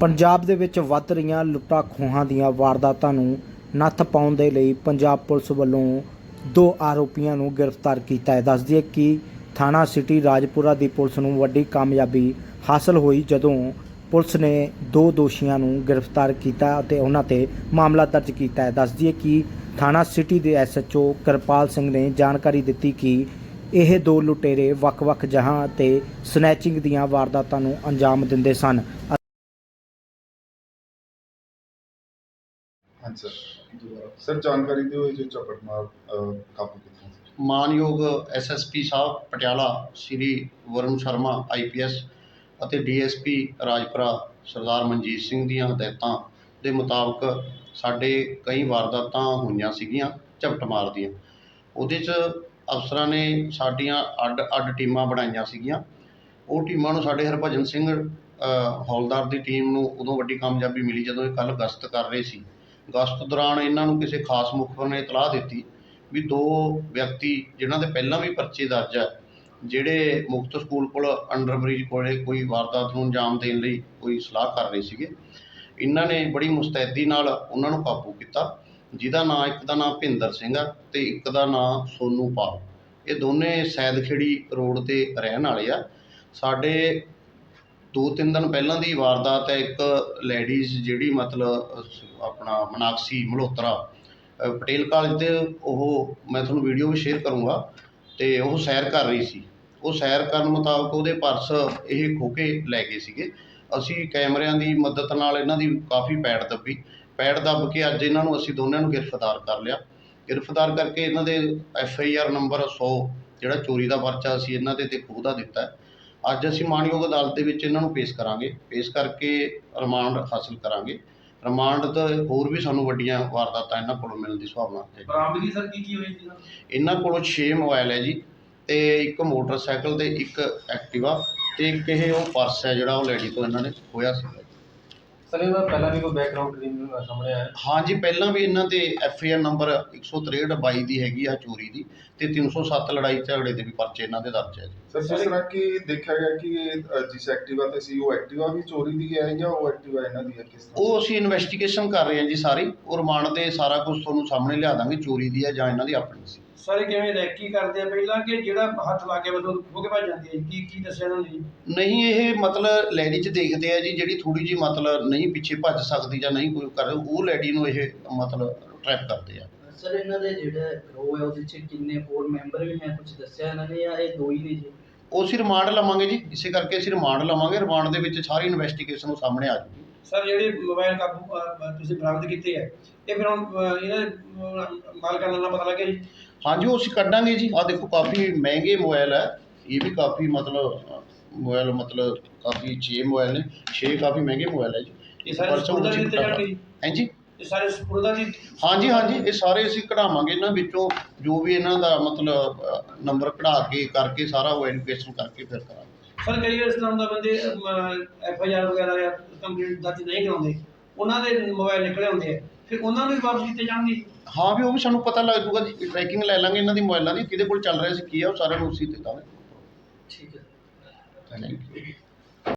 ਪੰਜਾਬ ਦੇ ਵਿੱਚ ਵੱਧ ਰਹੀਆਂ ਲੁੱਟਾਂ ਖੋਹਾਂ ਦੀਆਂ ਵਾਰਦਾਤਾਂ ਨੂੰ ਨੱਥ ਪਾਉਣ ਦੇ ਲਈ ਪੰਜਾਬ ਪੁਲਿਸ ਵੱਲੋਂ ਦੋ ਆਰੋਪੀਆਂ ਨੂੰ ਗ੍ਰਿਫਤਾਰ ਕੀਤਾ ਹੈ। ਦੱਸਦੀ ਹੈ ਕਿ ਥਾਣਾ ਸਿਟੀ ਰਾਜਪੁਰਾ ਦੀ ਪੁਲਿਸ ਨੂੰ ਵੱਡੀ ਕਾਮਯਾਬੀ ਹਾਸਲ ਹੋਈ ਜਦੋਂ ਪੁਲਿਸ ਨੇ ਦੋ ਦੋਸ਼ੀਆਂ ਨੂੰ ਗ੍ਰਿਫਤਾਰ ਕੀਤਾ ਅਤੇ ਉਹਨਾਂ ਤੇ ਮਾਮਲਾ ਦਰਜ ਕੀਤਾ ਹੈ। ਦੱਸਦੀ ਹੈ ਕਿ ਥਾਣਾ ਸਿਟੀ ਦੇ ਐਸਐਚਓ ਕਿਰਪਾਲ ਸਿੰਘ ਨੇ ਜਾਣਕਾਰੀ ਦਿੱਤੀ ਕਿ ਇਹ ਦੋ ਲੁਟੇਰੇ ਵੱਖ-ਵੱਖ ਜਹਾਂ ਤੇ ਸਨੈਚਿੰਗ ਦੀਆਂ ਵਾਰਦਾਤਾਂ ਨੂੰ ਅੰਜਾਮ ਦਿੰਦੇ ਸਨ। ਹਾਂਜੀ ਸਰ ਸਰ ਜਾਣਕਾਰੀ ਦਿਓ ਇਹ ਜੋ ਝਪਟ ਮਾਰ ਅਹ, ਕਾਬੂ ਕੀਤਾ ਸੀ? ਮਾਨਯੋਗ ਐਸਐਸਪੀ ਸਾਹਿਬ ਪਟਿਆਲਾ ਸ੍ਰੀ ਵਰੁਣ ਸ਼ਰਮਾ ਆਈਪੀਐਸ ਅਤੇ ਡੀਐਸਪੀ ਰਾਜਪੁਰਾ ਸਰਦਾਰ ਮਨਜੀਤ ਸਿੰਘ ਦੀਆਂ ਹਦਾਇਤਾਂ ਦੇ ਮੁਤਾਬਕ ਸਾਡੇ ਕਈ ਵਾਰਦਾਤਾਂ ਹੋਈਆਂ ਸੀਗੀਆਂ ਝਪਟ ਮਾਰ ਦੀਆਂ ਉਹਦੇ 'ਚ ਅਫਸਰਾਂ ਨੇ ਸਾਡੀਆਂ ਅੱਡ ਅੱਡ ਟੀਮਾਂ ਬਣਾਈਆਂ ਸੀਗੀਆਂ। ਉਹ ਟੀਮਾਂ ਨੂੰ ਸਾਡੇ ਹਰਭਜਨ ਸਿੰਘ ਅ, ਹੌਲਦਾਰ ਦੀ ਟੀਮ ਨੂੰ ਉਦੋਂ ਵੱਡੀ ਕਾਮਯਾਬੀ ਮਿਲੀ ਜਦੋਂ ਇਹ ਕੱਲ੍ਹ ਗਸ਼ਤ ਕਰ ਰਹੇ ਸੀ। ਗਸ਼ਤ ਦੌਰਾਨ ਇਹਨਾਂ ਨੂੰ ਕਿਸੇ ਖਾਸ ਮੁਖਬਰ ਨੇ ਇਤਲਾਹ ਦਿੱਤੀ ਵੀ ਦੋ ਵਿਅਕਤੀ ਜਿਨ੍ਹਾਂ ਦੇ ਪਹਿਲਾਂ ਵੀ ਪਰਚੇ ਦਰਜ ਹੈ ਜਿਹੜੇ ਮੁਕਤ ਸਕੂਲ ਕੋਲ ਅੰਡਰ ਬ੍ਰਿਜ ਕੋਲੇ ਕੋਈ ਵਾਰਦਾਤ ਨੂੰ ਅੰਜਾਮ ਦੇਣ ਲਈ ਕੋਈ ਸਲਾਹ ਕਰ ਰਹੇ ਸੀਗੇ। ਇਹਨਾਂ ਨੇ ਬੜੀ ਮੁਸਤੈਦੀ ਨਾਲ ਉਹਨਾਂ ਨੂੰ ਕਾਬੂ ਕੀਤਾ, ਜਿਹਦਾ ਨਾਂ ਇੱਕ ਦਾ ਨਾਂ ਭਿੰਦਰ ਸਿੰਘ ਆ ਤੇ ਇੱਕ ਦਾ ਨਾਂ ਸੋਨੂ ਪਾਲ। ਇਹ ਦੋਨੇ ਸੈਦਖੇੜੀ ਰੋਡ ਤੇ ਰਹਿਣ ਵਾਲੇ ਆ। ਸਾਡੇ ਦੋ ਤਿੰਨ ਦਿਨ ਪਹਿਲਾਂ ਦੀ ਵਾਰਦਾਤ ਹੈ, ਇੱਕ ਲੇਡੀਜ਼ ਜਿਹੜੀ ਮਤਲਬ ਆਪਣਾ ਮਨਾਕਸੀ ਮਲਹੋਤਰਾ ਪਟੇਲ ਕਾਲਜ ਦੇ ਉਹ ਮੈਂ ਤੁਹਾਨੂੰ ਵੀਡੀਓ ਵੀ ਸ਼ੇਅਰ ਕਰੂੰਗਾ ਅਤੇ ਉਹ ਸੈਰ ਕਰ ਰਹੀ ਸੀ। ਉਹ ਸੈਰ ਕਰਨ ਮੁਤਾਬਕ ਉਹਦੇ ਪਰਸ ਇਹ ਖੋ ਕੇ ਲੈ ਗਏ ਸੀਗੇ। ਅਸੀਂ ਕੈਮਰਿਆਂ ਦੀ ਮਦਦ ਨਾਲ ਇਹਨਾਂ ਦੀ ਕਾਫੀ ਪੈੜ ਦੱਬੀ। ਪੈੜ ਦੱਬ ਕੇ ਅੱਜ ਇਹਨਾਂ ਨੂੰ ਅਸੀਂ ਦੋਨਾਂ ਨੂੰ ਗ੍ਰਿਫਤਾਰ ਕਰ ਲਿਆ। ਗ੍ਰਿਫਤਾਰ ਕਰਕੇ ਇਹਨਾਂ ਦੇ ਐਫ ਆਈ ਆਰ ਨੰਬਰ 100 ਜਿਹੜਾ ਚੋਰੀ ਦਾ ਪਰਚਾ ਅਸੀਂ ਇਹਨਾਂ ਦੇ ਤੇ ਖੋਹ ਦਾ ਦਿੱਤਾ। ਅੱਜ ਅਸੀਂ ਮਾਣਯੋਗ ਅਦਾਲਤ ਦੇ ਵਿੱਚ ਇਹਨਾਂ ਨੂੰ ਪੇਸ਼ ਕਰਾਂਗੇ। ਪੇਸ਼ ਕਰਕੇ ਰਿਮਾਂਡ ਹਾਸਲ ਕਰਾਂਗੇ। ਰਿਮਾਂਡ ਤੋਂ ਹੋਰ ਵੀ ਸਾਨੂੰ ਵੱਡੀਆਂ ਵਾਰਦਾਤਾਂ ਇਹਨਾਂ ਕੋਲੋਂ ਮਿਲਣ ਦੀ ਸੰਭਾਵਨਾ ਹੈ। ਬਰਾਮਦਗੀ ਸਰ ਕੀ ਕੀ ਹੋਈ ਸਰ? ਇਹਨਾਂ ਕੋਲੋਂ 6 ਮੋਬਾਈਲ ਹੈ ਜੀ ਤੇ ਇੱਕ ਮੋਟਰਸਾਈਕਲ ਤੇ ਇੱਕ ਐਕਟਿਵਾ ਤੇ ਇੱਕ ਇਹ ਉਹ ਪਰਸ ਹੈ ਜਿਹੜਾ ਉਹ ਲੇਡੀ ਤੋਂ ਇਹਨਾਂ ਨੇ ਖੋਇਆ ਸੀ। ਸਰ ਇਹਦਾ ਪਹਿਲਾਂ ਵੀ ਕੋਈ ਬੈਕਗ੍ਰਾਉਂਡ ਕ੍ਰਿਮੀਨਲ ਸਾਹਮਣੇ ਆਇਆ? ਹਾਂਜੀ ਪਹਿਲਾਂ ਵੀ ਇਹਨਾਂ ਤੇ ਐਫ ਆਈ ਆਰ ਨੰਬਰ 163 22 ਦੀ ਹੈਗੀ ਆ ਚੋਰੀ ਦੀ ਤੇ 307 ਲੜਾਈ ਝਗੜੇ ਦੇ ਵੀ ਪਰਚੇ ਇਹਨਾਂ ਦੇ ਦਰਜ ਹੈ ਜੀ। ਸਰ ਜਿਸ ਤਰ੍ਹਾਂ ਕਿ ਦੇਖਿਆ ਗਿਆ ਕਿ ਜਿਸ ਐਕਟਿਵਾ ਤੇ ਸੀ ਉਹ ਐਕਟਿਵਾ ਵੀ ਚੋਰੀ ਦੀ ਹੈ ਜਾਂ ਉਹ ਐਕਟਿਵਾ ਇਹਨਾਂ ਦੀ ਹੈ ਕਿਸ ਤਰ੍ਹਾਂ? ਉਹ ਅਸੀਂ ਇਨਵੈਸਟੀਗੇਸ਼ਨ ਕਰ ਰਹੇ ਹਾਂ ਜੀ ਸਾਰੀ ਉਹ ਰਿਮਾਂਡ ਦੇ ਸਾਰਾ ਕੁਝ ਤੁਹਾਨੂੰ ਸਾਹਮਣੇ ਲਿਆ ਦਾਂਗੇ ਚੋਰੀ ਦੀ ਹੈ ਜਾਂ ਇਹਨਾਂ ਦੀ ਆਪਣੀ ਸੀ। ਸਰ ਕਿਵੇਂ ਰੈਕੀ ਕਰਦੇ ਆ ਪਹਿਲਾਂ ਕਿ ਜਿਹੜਾ ਹੱਥ ਲਾ ਕੇ ਉਹ ਖੋ ਕੇ ਭੱਜ ਜਾਂਦੀ ਹੈ? ਕੀ ਕੀ ਦੱਸਿਆ ਇਹਨਾਂ ਨੇ? ਜੀ ਨਹੀਂ ਇਹ ਮਤਲਬ ਲੈਡੀ 'ਚ ਦੇਖਦੇ ਆ ਜੀ ਜਿਹੜੀ ਥੋੜੀ ਜੀ ਮਤਲਬ ਨਹੀਂ ਪਿੱਛੇ ਭੱਜ ਸਕਦੀ ਜਾਂ ਨਹੀਂ ਕੋਈ ਕਰ ਉਹ ਲੈਡੀ ਨੂੰ ਇਹ ਮਤਲਬ ਟਰੈਪ ਕਰਦੇ ਆ। ਸਰ ਇਹਨਾਂ ਦੇ ਜਿਹੜਾ ਗਰੋਹ ਹੈ ਉਹਦੇ ਚ ਕਿੰਨੇ ਹੋਰ ਮੈਂਬਰ ਵੀ ਹੈ? ਕੁਝ ਦੱਸਿਆ ਇਹਨਾਂ ਨੇ ਜਾਂ ਇਹ ਦੋ ਹੀ ਨੇ ਜੀ? ਉਹ ਅਸੀਂ ਰਿਮਾਂਡ ਲਵਾਂਗੇ ਜੀ ਇਸੇ ਕਰਕੇ ਅਸੀਂ ਰਿਮਾਂਡ ਲਵਾਂਗੇ। ਰਿਮਾਂਡ ਦੇ ਵਿੱਚ ਸਾਰੀ ਇਨਵੈਸਟੀਗੇਸ਼ਨ ਉਹ ਸਾਹਮਣੇ ਆ ਜੂਗੀ ਸਰ ਜਿਹੜੇ ਮੋਬਾਈਲ ਕਾਬੂ ਅਹ, ਤੁਸੀਂ ਬਰਾਮਦ ਕੀਤੇ ਹੈ ਇਹ ਫਿਰ ਹੁਣ ਅਹ, ਇਹਨਾਂ ਦੇ ਅਹ, ਮਾਲਕਾਂ ਦਾ ਨਾਮ ਪਤਾ ਲੱਗਿਆ ਜੀ? ਹਾਂਜੀ ਉਹ ਅਸੀਂ ਕੱਢਾਂਗੇ ਜੀ। ਆ ਦੇਖੋ ਕਾਫੀ ਮਹਿੰਗੇ ਮੋਬਾਈਲ ਹੈ ਇਹ ਵੀ ਕਾਫੀ ਮਤਲਬ ਮੋਬਾਈਲ ਮਤਲਬ ਕਾਫੀ 6 ਮੋਬਾਈਲ ਨੇ। 6 ਕਾਫੀ ਮਹਿੰਗੇ ਮੋਬਾਈਲ ਹੈ ਜੀ। ਇਹ ਸਾਰੇ ਪਰਸੋਂ ਸਪੁਰਦਾ ਅਸੀਂ ਦਿੱਤੇ ਜਾਣਗੇ ਜੀ ਹਾਂਜੀ ਇਹ ਸਾਰੇ ਸਪੁਰਦਾ ਦੀ? ਹਾਂਜੀ ਹਾਂਜੀ। ਇਹ ਸਾਰੇ ਅਸੀਂ ਕਢਾਵਾਂਗੇ ਇਹਨਾਂ ਵਿੱਚੋਂ। ਜੋ ਵੀ ਇਹਨਾਂ ਦਾ ਮਤਲਬ ਨੰਬਰ ਕਢਾ ਕੇ ਕਰਕੇ ਸਾਰਾ ਉਹ ਐਜੂਕੇਸ਼ਨ ਕਰਕੇ ਫਿਰ ਕਰਾਂਗੇ। ਸਰ ਕਈ ਵਾਰ ਇਸ ਤਰ੍ਹਾਂ ਦਾ ਬੰਦੇ ਐਫ ਆਈ ਆਰ ਵਗੈਰਾ ਜਾਂ ਕੰਪਲੀਟ ਦਰਜ ਨਹੀਂ ਕਰਾਉਂਦੇ। ਉਹਨਾਂ ਦੇ ਮੋਬਾਈਲ ਨਿਕਲੇ ਹੁੰਦੇ ਆ। ਫਿਰ ਉਹਨਾਂ ਨੂੰ ਵੀ ਵਾਪਸ ਕੀਤੇ ਜਾਣਗੇ। ਹਾਂ ਵੀ ਉਹ ਵੀ ਸਾਨੂੰ ਪਤਾ ਲੱਗ ਜੂਗਾ ਜੀ ਟਰੈਕਿੰਗ ਲੈ ਲਾਂਗੇ ਇਹਨਾਂ ਦੀ ਮੋਬਾਈਲਾਂ ਦੀ ਕਿਹਦੇ ਕੋਲ ਚੱਲ ਰਿਹਾ ਸੀ ਕੀ ਆ ਉਹ ਸਾਰਿਆਂ ਨੂੰ ਉਸੇ ਦਾਂਗੇ ਠੀਕ ਹੈ। Thank you